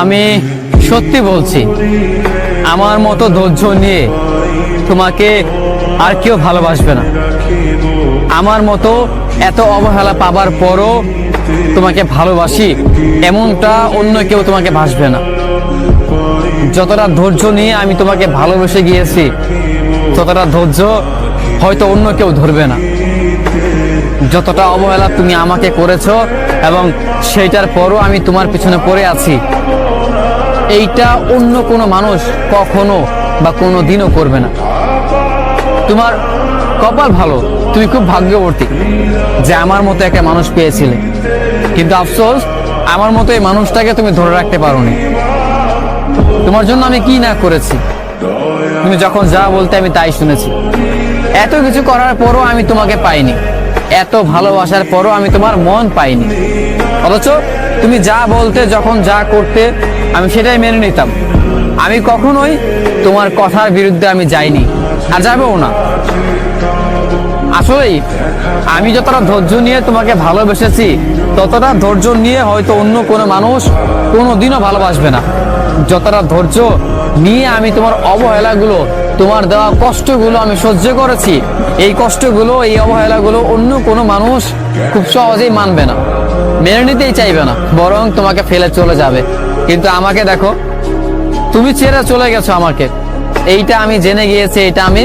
আমি সত্যি বলছি, আমার মতো ধৈর্য নিয়ে তোমাকে আর কেউ ভালোবাসবে না। আমার মতো এত অবহেলা পাবার পরও তোমাকে ভালোবাসি, এমনটা অন্য কেউ তোমাকে ভাসবে না। যতটা ধৈর্য নিয়ে আমি তোমাকে ভালোবেসে গিয়েছি, ততটা ধৈর্য হয়তো অন্য কেউ ধরবে না। যতটা অবহেলা তুমি আমাকে করেছ এবং সেইটার পরও আমি তোমার পিছনে পড়ে আছি, এইটা অন্য কোনো মানুষ কখনো বা কোনো দিনও করবে না। তোমার কপাল ভালো, তুমি খুব ভাগ্যবর্তী যে আমার মতো একটা মানুষ পেয়েছিলে। কিন্তু আফসোস, আমার মতো এই মানুষটাকে তুমি ধরে রাখতে পারোনি। তোমার জন্য আমি কি না করেছি? তুমি যখন যা বলতে আমি তাই শুনেছি। এত কিছু করার পরও আমি তোমাকে পাইনি। এত ভালোবাসার পরও আমি তোমার মন পাইনি। অথচ তুমি যা বলতে, যখন যা করতে, আমি সেটাই মেনে নিতাম। আমি কখনোই তোমার কথার বিরুদ্ধে আমি যাইনি, আর যাবেও না। আসলেই, আমি যতটা ধৈর্য নিয়ে তোমাকে ভালোবেসেছি, ততটা ধৈর্য নিয়ে হয়তো অন্য কোনো মানুষ কোনো দিনও ভালোবাসবে না। যতটা ধৈর্য নিয়ে আমি তোমার অবহেলাগুলো তোমার দেওয়া কষ্টগুলো আমি সহ্য করেছি। এই কষ্টগুলো, এই অবহেলাগুলো অন্য কোনো মানুষ খুব সহজেই মানবে না, মেনে নিতেই চাইবে না, বরং তোমাকে ফেলে চলে যাবে। কিন্তু আমাকে দেখো, তুমি ছেড়ে চলে গেছো আমাকে। এইটা আমি জেনে গিয়েছি, এটা আমি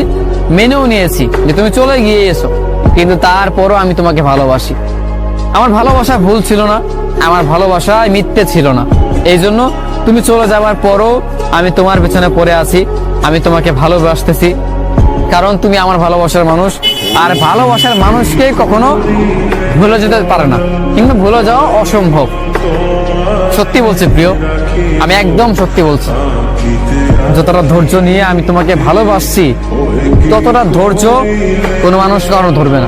মেনেও নিয়েছি যে তুমি চলে গিয়েছো কিন্তু তারপরও আমি তোমাকে ভালোবাসি। আমার ভালোবাসা ভুল ছিল না, আমার ভালোবাসা মিথ্যে ছিল না। এই জন্য তুমি চলে যাওয়ার পরও আমি তোমার পেছনে পড়ে আছি। আমি তোমাকে ভালোবাসতেছি। কারণ তুমি আমার ভালোবাসার মানুষ। আর ভালোবাসার মানুষকে কখনো ভুলে যেতে পারে না। কিন্তু ভুলে যাওয়া অসম্ভব। সত্যি বলছি প্রিয়, আমি একদম সত্যি বলছি। যতটা ধৈর্য নিয়ে আমি তোমাকে ভালোবাসছি, ততটা ধৈর্য কোনো মানুষ কারণ ধরবে না।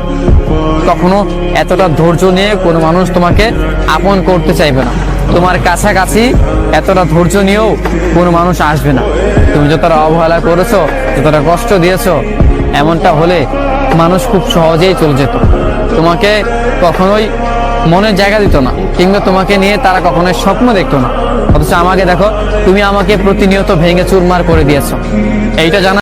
কখনো এতটা ধৈর্য নিয়ে কোনো মানুষ তোমাকে আপন করতে চাইবে না। তোমার কাছাকাছি এতটা ধৈর্য নিয়েও কোনো মানুষ আসবে না। তুমি যতটা অবহেলা করেছ যতটা কষ্ট দিয়েছ, এমনটা হলে মানুষ খুব সহজেই চলে যেত। তোমাকে কখনোই মনে জায়গা দিত না, কিংবা তোমাকে নিয়ে তারা কখনোই স্বপ্ন দেখতো না। অথচ আমাকে দেখো, তুমি আমাকে প্রতিনিয়ত ভেঙে চুরমার করে দিয়েছ। এইটা জানা